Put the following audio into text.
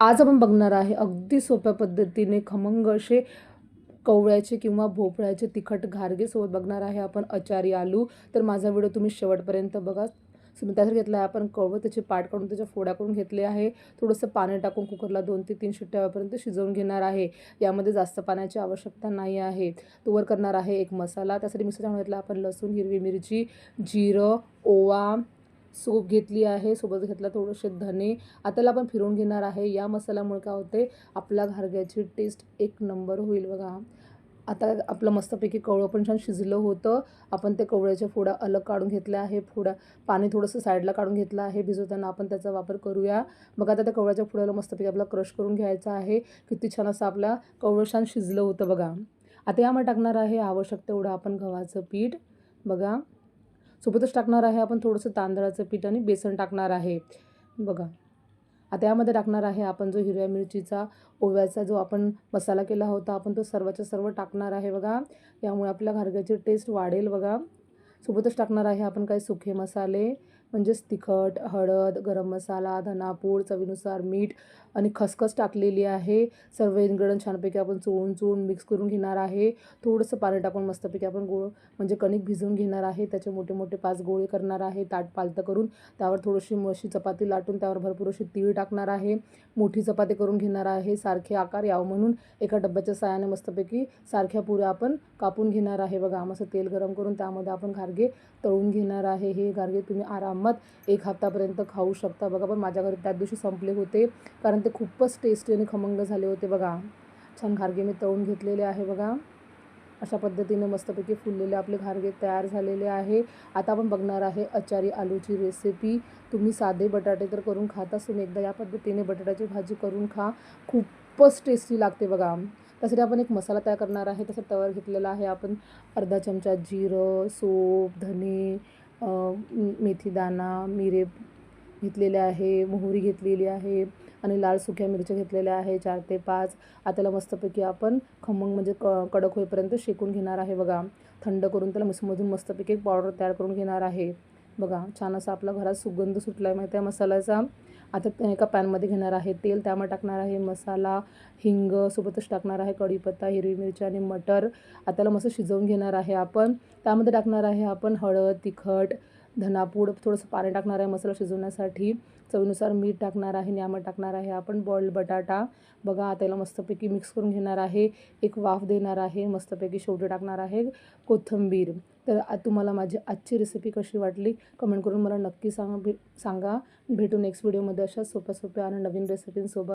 आज आपण बघणार आहे अगदी सोप्या पद्धतीने खमंग असे कवळ्याचे किंवा भोपळ्याचे तिखट घारगेसोबत बघणार आहे आपण अचारी आलू. तर माझा व्हिडिओ तुम्ही शेवटपर्यंत बघा. मी त्यासाठी घेतला आहे आपण कवळं त्याचे पाट काढून त्याच्या फोडा करून घेतले आहे. थोडंसं पाणी टाकून कुकरला दोन ते तीन शिट्ट्यापर्यंत शिजवून घेणार आहे. यामध्ये जास्त पाण्याची आवश्यकता नाही आहे. तोवर करणार आहे एक मसाला. त्यासाठी मिक्सर घेतला आपण लसूण हिरवी मिरची जिरं ओवा सूप घेतली आहे सोबत घेतला थोडेसे धने. आताला आपण फिरून घेणार आहे. या मसाल्यामुळे काय होते आपल्या घारग्याची टेस्ट एक नंबर होईल बघा. आता आपलं मस्तपैकी कवळं पण छान शिजलं होतं. आपण ते कवळ्याच्या फोडा अलग काढून घेतल्या आहे. फोडा पाणी थोडंसं साईडला काढून घेतलं आहे. भिजवताना आपण त्याचा वापर करूया. मग आता त्या कवळ्याच्या फोड्याला मस्तपैकी आपला क्रश करून घ्यायचा आहे. किती छान असं आपला कवळं छान शिजलं होतं बघा. आता यामध्ये टाकणार आहे आवश्यक तेवढं आपण गव्हाचं पीठ. बघा. सोबतच टाकणार आहे आपण थोडंसं तांदळाचं पीठ आणि बेसन टाकणार आहे. बघा. आता यामध्ये टाकणार आहे आपण जो हिरव्या मिरचीचा ओव्याचा जो आपण मसाला केला होता आपण तो सर्वच्या सर्व टाकणार आहे बघा. यामुळे आपल्या घारग्याची टेस्ट वाढेल बघा. सोबतच टाकणार आहे आपण काही सुखे मसाले. म्हणजेच तिखट हळद गरम मसाला धनापूड चवीनुसार मीठ आणि खसखस टाकलेली आहे. सर्व इन्ग्रेडियंट छानपैकी आपण चोळून चोळून मिक्स करून घेणार आहे. थोडंसं पाणी टाकून मस्तपैकी आपण गोळ म्हणजे कणिक भिजवून घेणार आहे. त्याचे मोठे मोठे पाच गोळे करणार आहे. ताट पालतं करून त्यावर थोडीशी मशी चपाती लाटून त्यावर भरपूर अशी तीळ टाकणार आहे. मोठी चपाती करून घेणार आहे. सारखे आकार यावं म्हणून एका डब्याच्या सहाय्याने मस्तपैकी सारख्या पुऱ्या आपण कापून घेणार आहे. बघा आम्हाला तेल गरम करून त्यामध्ये आपण घारगे तळून घेणार आहे. हे घारगे तुम्ही आरामात एक हप्तापर्यंत खाऊ शकता. बघा पण माझ्या घरी त्याच दिवशी संपले होते. कारण ते खूपच टेस्टी आणि खमंग झाले होते बघा. छान घारगे मी तळून घेतलेले आहे बघा. अशा पद्धतीने मस्तपैकी फुललेले आपले घारगे तयार झालेले आहे. आता आपण बघणार आहे अचारी आलूची रेसिपी तुम्ही साधे बटाटे तर करून खाताच तुम्ही एकदा या पद्धतीने बटाट्याची भाजी करून खा. खूपच टेस्टी लागते बघा. त्यासाठी आपण एक मसाला तयार करणार आहे. तसं तवर घेतलेला आहे आपण अर्धा चमचा जिरं सोप धने मेथीदाणा मिरे घेतलेले आहे मोहरी घेतलेली आहे आणि लाल सुक्या मिरच्या घेतलेल्या आहे चार ते पाच. आता त्याला मस्तपैकी आपण खमंग म्हणजे क कडक होईपर्यंत शेकून घेणार आहे बघा. थंड करून त्याला मिसमधून मस्तपैकी एक पावडर तयार करून घेणार आहे. बघा छान असा आपला घरात सुगंध सुटला आहे माहिती आहे मसाल्याचा. आता एका पॅनमध्ये घेणार आहे तेल त्यामध्ये टाकणार आहे मसाला हिंग सोबतच टाकणार आहे कढीपत्ता हिरवी मिरची आणि मटर. आता त्याला मस्त शिजवून घेणार आहे आपण. त्यामध्ये टाकणार आहे आपण हळद तिखट धनापूड थोडंसं पाणी टाकणार आहे मसाला शिजवण्यासाठी. चवीनुसार मीठ टाकणार आहे आणि टाकणार आहे. आपण बॉइल्ड बटाटा बघा आता याला मस्तपैकी मिक्स करून घेणार आहे. एक वाफ देणार आहे मस्तपैकी शेवटी टाकणार आहे कोथिंबीर. तर तुम्हाला माझी आजची रेसिपी कशी वाटली कमेंट करून मला नक्की सांगा भे सांगा. भेटू नेक्स्ट व्हिडिओमध्ये अशा सोप्या सोप्या आणि नवीन रेसिपींसोबत